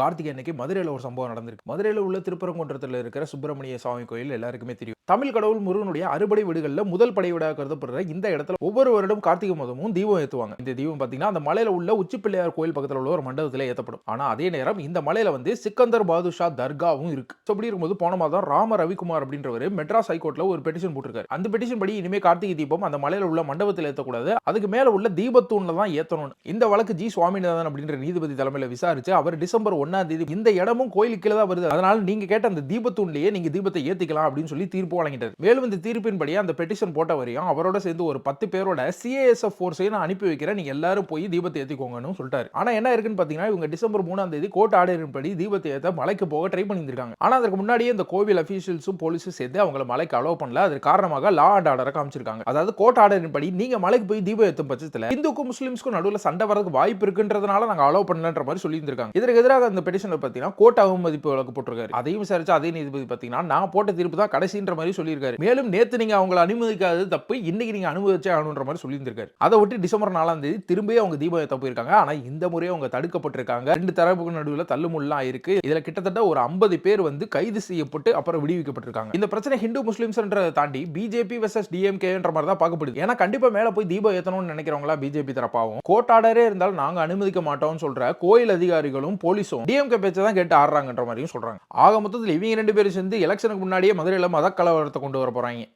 கார்த்திகை அன்னைக்கு மதுரையில் ஒரு சம்பவம் நடந்திருக்கு. மதுரையில் உள்ள திருப்பரங்குன்றத்தில் இருக்கிற சுப்பிரமணிய சுவாமி கோயில் எல்லாருக்குமே தெரியும். தமிழ் கடவுள் முருகனுடைய அறுபடை வீடுகளில் முதல் படை வீடாக கருதப்படுற இந்த இடத்துல ஒவ்வொரு வருடம் கார்த்திகை மாதமும் தீபம் ஏற்றுவாங்க இந்த தீபம் பார்த்தீங்கன்னா அந்த மலையில உள்ள உச்சிப்பிள்ளையார் கோயில் பக்கத்தில் உள்ள ஒரு மண்டபத்தில் ஏற்றப்படும் ஆனால் அதே நேரம் இந்த மலையில வந்து சிக்கந்தர் பாதுஷா தர்காவும் இருக்கு. ஸோ அப்படி இருக்கும்போது போன மாதம் ராம ரவிக்குமார் அப்படின்றவர் மெட்ராஸ் ஹைகோர்ட்ல ஒரு பெட்டிஷன் போட்டிருக்காரு. அந்த பெட்டிஷன் படி இனிமே கார்த்திகை தீபம் அந்த மலையில உள்ள மண்டபத்தில் ஏற்றக்கூடாது அதுக்கு மேல உள்ள தீபத்தூண்ல தான் ஏற்றணும் இந்த வழக்கு ஜி சுவாமிநாதன் அப்படின்ற நீதிபதி தலைமையில் விசாரிச்சு அவர் டிசம்பர் ஒன்னாம் தேதி இந்த இடமும் கோயிலுக்கு கீழே தான் வருது. அதனால நீங்க கேட்ட அந்த தீபத்தூண்லேயே நீங்க தீபத்தை ஏத்திக்கலாம் அப்படின்னு சொல்லி தீர்ப்பு வழங்கிட்டது. மேலும் இந்த தீர்ப்பின்படி அந்த பெட்டிஷன் போட்ட வரையும் அவரோட சேர்ந்து ஒரு பத்து பேரோட சிஏஎஸ்எஃப் ஃபோர்ஸையும் நான் அனுப்பி வைக்கிறேன். நீங்க எல்லாரும் போய் தீபத்தை ஏத்திக்கோங்கன்னு சொல்லிட்டாரு. ஆனா என்ன இருக்குன்னு பாத்தீங்கன்னா இவங்க டிசம்பர் மூணாம் தேதி கோர்ட் ஆர்டரின்படி தீபத்தை ஏத்த மலைக்கு போக ட்ரை பண்ணியிருக்காங்க ஆனா அதற்கு முன்னாடியே இந்த கோவில் அபிஷியல்ஸும் போலீஸும் சேர்ந்து அவங்கள மலைக்கு அலோவ் பண்ணல. அதற்கு காரணமாக லா அண்ட் ஆர்டரை காமிச்சிருக்காங்க. அதாவது கோர்ட் ஆர்டரின்படி நீங்க மலைக்கு போய் தீபம் ஏற்றும் பட்சத்தில் இந்துக்கும் முஸ்லிம்ஸ்க்கும் நடுவில் சண்டை வரதுக்கு வாய்ப்பு இருக்குன்றதுனால நாங்க அலோவ் பண்ணலன்ற மாதிரி சொல்லியிருந்திருக்காங்க. இதற்கு எதிராக அந்த பெட்டிஷன் பார்த்தீங்கன்னா கோர்ட் அவமதிப்பு வழக்கு போட்டிருக்காரு. அதையும் விசாரிச்சு அதே நீதிபதி பார்த்தீங்கன்னா நான் போட்ட தீர்ப்பு தான் கடைசின்ற மாதிரி சொல்லியிருக்காரு. மேலும் நேத்து நீங்க அவங்களை அனுமதிக்காதது தப்பு இன்னைக்கு நீங்க அனுமதிச்சே ஆகணுன்ற மாதிரி சொல்லியிருந்திருக்காரு. அதை விட்டு டிசம்பர் நாலாம் தேதி திரும்பி அவங்க தீபம் ஏற்ற போயிருக்காங்க. ஆனா இந்த முறையும் அவங்க தடுக்கப்பட்டிருக்காங்க. ரெண்டு தரப்புக்கு நடுவில் தள்ளுமுல்லாம் இருக்கு. இதுல கிட்டத்தட்ட ஒரு ஐம்பது பேர் வந்து கைது செய்யப்பட்டு அப்புறம் விடுவிக்கப்பட்டிருக்காங்க. இந்த பிரச்சனை ஹிந்து முஸ்லிம்ஸ்ன்றதை தாண்டி பிஜேபி வெர்சஸ் டிஎம்கேன்ற மாதிரி தான் பார்க்கப்படுது. ஏன்னா கண்டிப்பா மேல போய் தீபம் ஏத்தணும்னு நினைக்கிறவங்களா பிஜேபி தரப்பாவும். கோட்டாடரே இருந்தாலும் நாங்க அனுமதிக்க மாட்டோம்னு சொல்ற கோயில் அதிகாரிகளும் போலீஸும் டிஎம்கே பேச்சை தான் கேட்டு ஆடுறாங்கன்ற மாதிரியும் சொல்றாங்க. ஆக மொத்தத்தில் இவங்க ரெண்டு பேரும் சேர்ந்து எலெக்ஷனுக்கு முன்னாடியே மதுரையில் மத கொண்டு வர போகிறாங்க